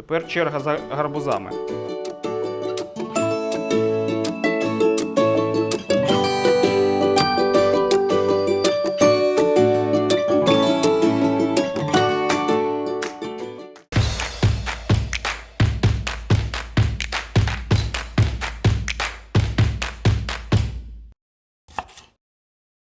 Тепер черга за гарбузами.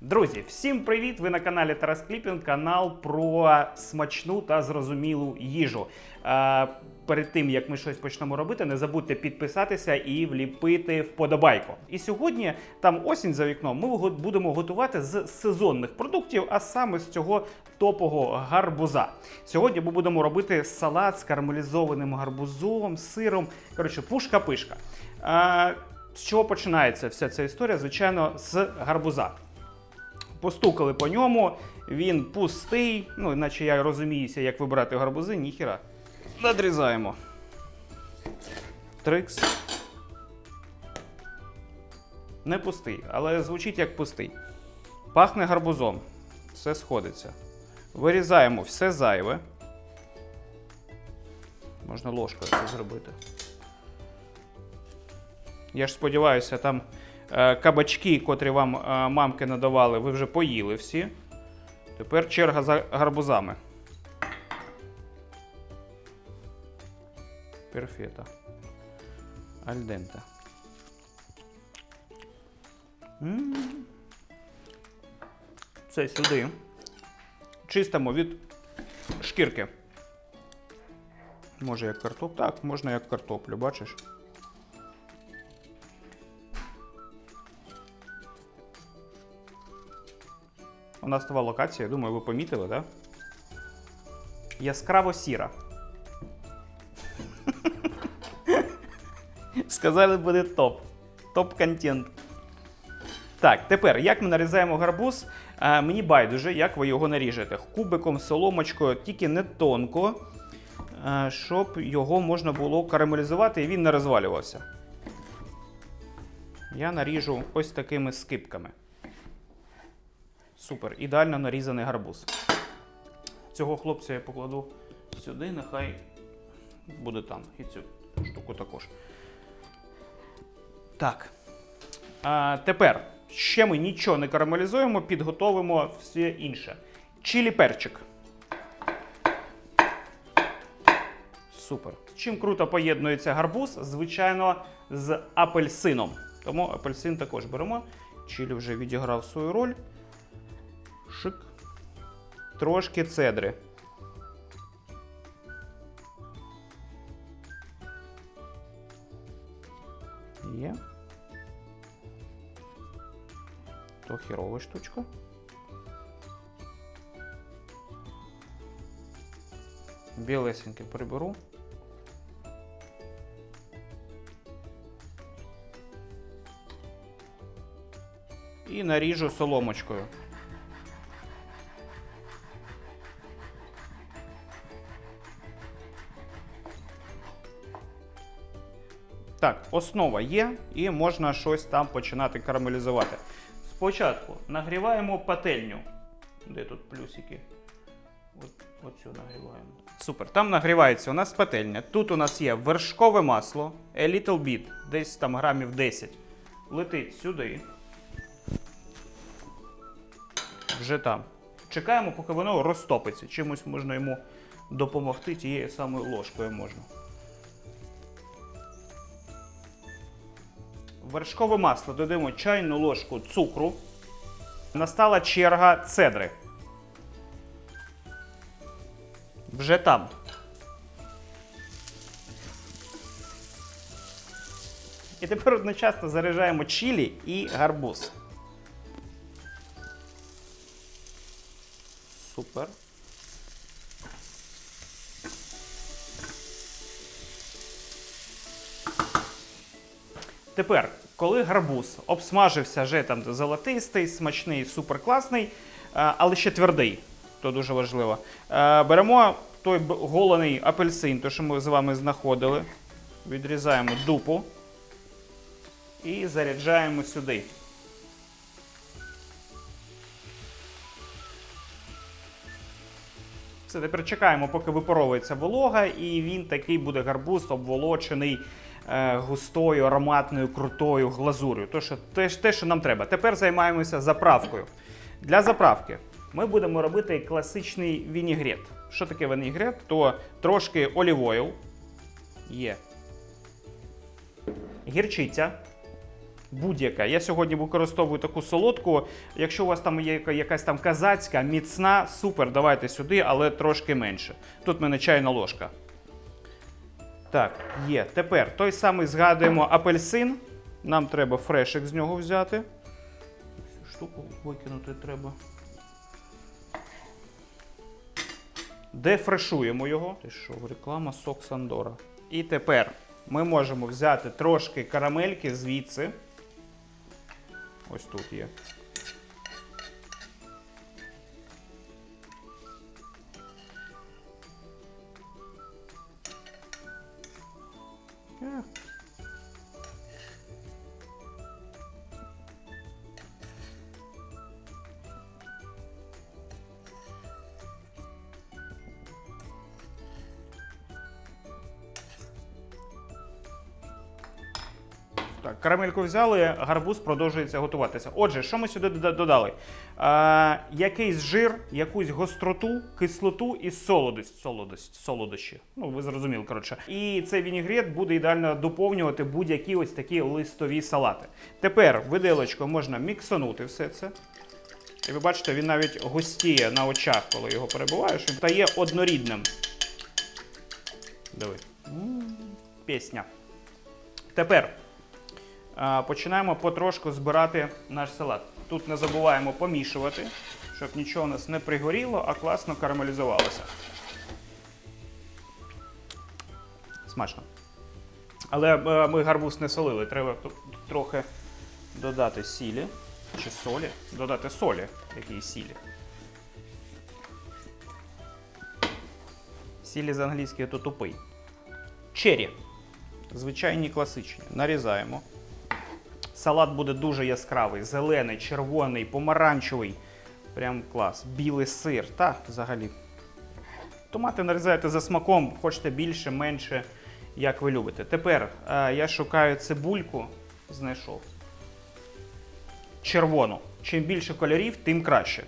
Друзі, всім привіт! Ви на каналі Тарас Кліпін, канал про смачну та зрозумілу їжу. Е, перед тим як ми щось почнемо робити, не забудьте підписатися і вліпити вподобайку. І сьогодні там осінь за вікном. Ми будемо готувати з сезонних продуктів, а саме з цього топового гарбуза. Сьогодні ми будемо робити салат з карамелізованим гарбузом, сиром. Коротше, пушка-пишка. Е, з чого починається вся ця історія? Звичайно, з гарбуза. Постукали по ньому, він пустий, ну, іначе я розуміюся, як вибирати гарбузи, ніхіра. Надрізаємо. Трикс. Не пустий, але звучить як пустий. Пахне гарбузом. Все сходиться. Вирізаємо все зайве. Можна ложкою це зробити. Я ж сподіваюся, там кабачки, котрі вам е, мамки надавали, ви вже поїли всі. Тепер черга за гарбузами. Перфета. Альдента. Це сюди. Чистимо від шкірки. Може як картоплю? Так, можна як картоплю, бачиш? У нас нова локація, я думаю, ви помітили, так? Яскраво сіра. Сказали, буде топ. Топ-контент. Так, тепер, як ми нарізаємо гарбуз, Е, мені байдуже, як ви його наріжете. Кубиком, соломочкою, тільки не тонко, е, щоб його можна було карамелізувати і він не розвалювався. Я наріжу ось такими скипками. Супер, ідеально нарізаний гарбуз. Цього хлопця я покладу сюди, нехай буде там. І цю штуку також. Так. А, тепер ще ми нічого не карамелізуємо, підготовимо все інше. Чилі перчик. Супер. Чим круто поєднується гарбуз? Звичайно, з апельсином. Тому апельсин також беремо. Чилі вже відіграв свою роль. Шик. Трошки цедри. Є. То хірова штучка. Білесеньке приберу. І наріжу соломочкою. Так, основа є, і можна щось там починати карамелізувати. Спочатку нагріваємо пательню. Де тут плюсики? От, оцю нагріваємо. Супер. Там нагрівається у нас пательня. Тут у нас є вершкове масло, a little bit, десь там грамів 10. Летить сюди. Вже там. Чекаємо, поки воно розтопиться. Чимось можна йому допомогти тією самою ложкою можна. Вершкове масло додаємо чайну ложку цукру. Настала черга цедри. Вже там. І тепер одночасно заряджаємо чилі і гарбуз. Супер. Тепер, коли гарбуз обсмажився вже там золотистий, смачний, суперкласний, е, але ще твердий, то дуже важливо. е, Беремо той голений апельсин, то що ми з вами знаходили, відрізаємо дупу і заряджаємо сюди. Все, тепер чекаємо, поки випаровується волога, і він такий буде гарбуз обволочений густою, ароматною, крутою глазур'ю. То, що, те, те, що нам треба. Тепер займаємося заправкою. Для заправки ми будемо робити класичний вінігрет. Що таке вінігрет? То трошки олівойл є. Гірчиця. Будь-яка. Я сьогодні використовую таку солодку. Якщо у вас там є якась там казацька, міцна, супер, давайте сюди, але трошки менше. Тут в мене чайна ложка. Так, є. Тепер той самий згадуємо апельсин. Нам треба фрешик з нього взяти. Цю штуку викинути треба. Дефрешуємо його. Ти що, реклама сок Сандора. І тепер ми можемо взяти трошки карамельки звідси. Ось тут є. Е. Так, карамельку взяли, гарбуз продовжується готуватися. Отже, що ми сюди додали? Е, якийсь жир, якусь гостроту, кислоту і солодость, солодость, солодощі. Ну, ви зрозуміли, коротше. І цей вінігрет буде ідеально доповнювати будь-які ось такі листові салати. Тепер виделочкою можна міксанути все це. І ви бачите, він навіть густіє на очах, коли його перебуваєш, він стає однорідним. Диви. Пісня. Тепер починаємо потрошку збирати наш салат. Тут не забуваємо помішувати, щоб нічого у нас не пригоріло, а класно карамелізувалося. Смачно. Але е, ми гарбуз не солили, треба трохи додати сілі чи солі. Додати солі, якій сілі. Сілі з англійської то тупий. Чері. Звичайні класичні. Нарізаємо. Салат буде дуже яскравий, зелений, червоний, помаранчевий. Прям клас. Білий сир. Та, взагалі. Томати нарізаєте за смаком, хочете більше, менше, як ви любите. Тепер е, я шукаю цибульку, знайшов. Червону. Чим більше кольорів, тим краще.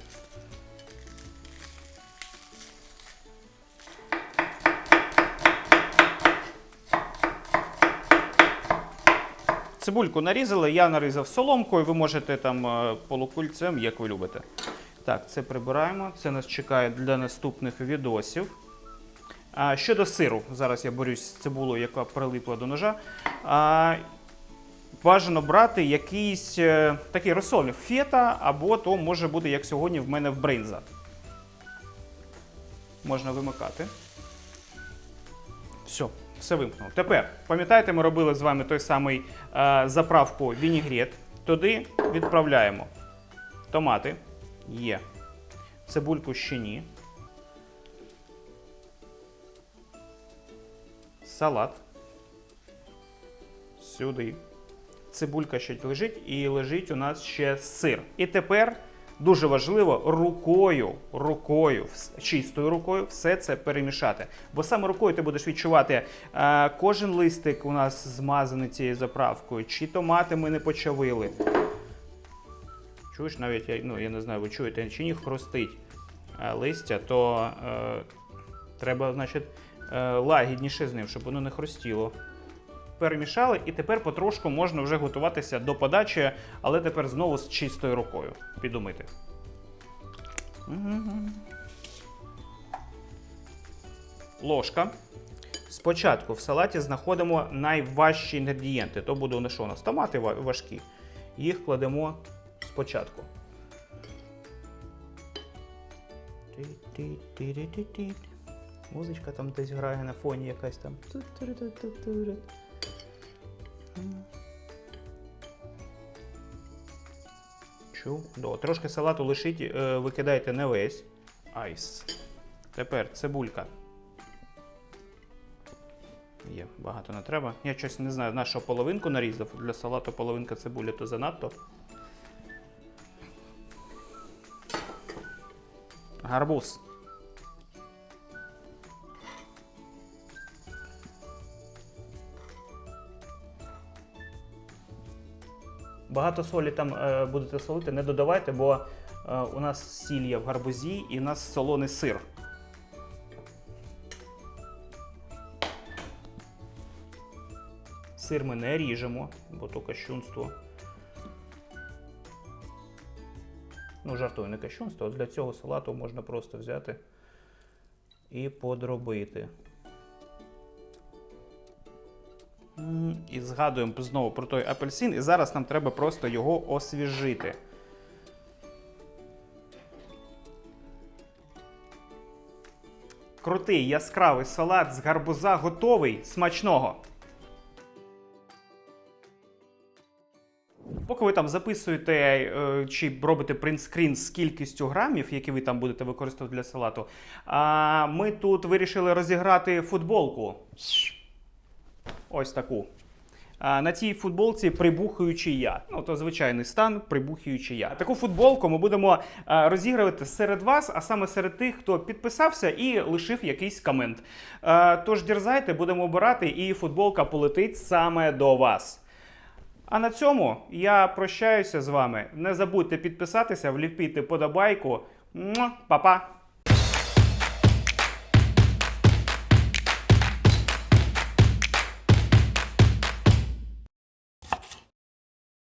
Цибульку нарізали, я нарізав соломкою, ви можете там е, полукульцем, як ви любите. Так, це прибираємо. Це нас чекає для наступних відосів. А, щодо сиру, зараз я борюсь з цибулею, яка прилипла до ножа. А, бажано брати якийсь е, такий розсольник фета, або то може бути, як сьогодні в мене в бринза. Можна вимикати. Все, все вимкнув. Тепер, пам'ятаєте, ми робили з вами той самий е, заправку вінігрет. Туди відправляємо томати. Є. Цибульку ще ні. Салат. Сюди. Цибулька ще лежить, і лежить у нас ще сир. І тепер дуже важливо рукою, рукою, чистою рукою все це перемішати. Бо саме рукою ти будеш відчувати е, кожен листик у нас змазаний цією заправкою, чи томати ми не почавили. Чуєш, навіть я, ну, я не знаю, ви чуєте чи ні, хрустить е, листя, то е, треба, значить, е, лагідніше з ним, щоб воно не хрустіло. Перемішали, і тепер потрошку можна вже готуватися до подачі, але тепер знову з чистою рукою підумити. Ложка. Спочатку в салаті знаходимо найважчі інгредієнти. То буде ну, що у нас томати важкі. Їх кладемо спочатку. Музичка там десь грає на фоні якась там. Ту-ту-ру-ту-ту-ру. Чув? До, трошки салату лишіть, е, викидайте не весь. Айс. Тепер цибулька. Є, багато не треба. Я щось не знаю, на що половинку нарізав. Для салату половинка цибулі то занадто. Гарбуз. Багато солі там е, будете солити, не додавайте, бо е, у нас сіль в гарбузі і у нас солоний сир. Сир ми не ріжемо, бо то кощунство. Ну, жартую, не кощунство, а для цього салату можна просто взяти і подробити. І згадуємо знову про той апельсин, і зараз нам треба просто його освіжити. Крутий яскравий салат з гарбуза готовий. Смачного! Поки ви там записуєте е, чи робите принтскрін з кількістю грамів, які ви там будете використовувати для салату, ми тут вирішили розіграти футболку. Ось таку. На цій футболці прибухуючий я. Ну, то звичайний стан, прибухуючий я. Таку футболку ми будемо розігрувати серед вас, а саме серед тих, хто підписався і лишив якийсь комент. Тож дерзайте, будемо обирати, і футболка полетить саме до вас. А на цьому я прощаюся з вами. Не забудьте підписатися, вліпити подобайку. Па-па!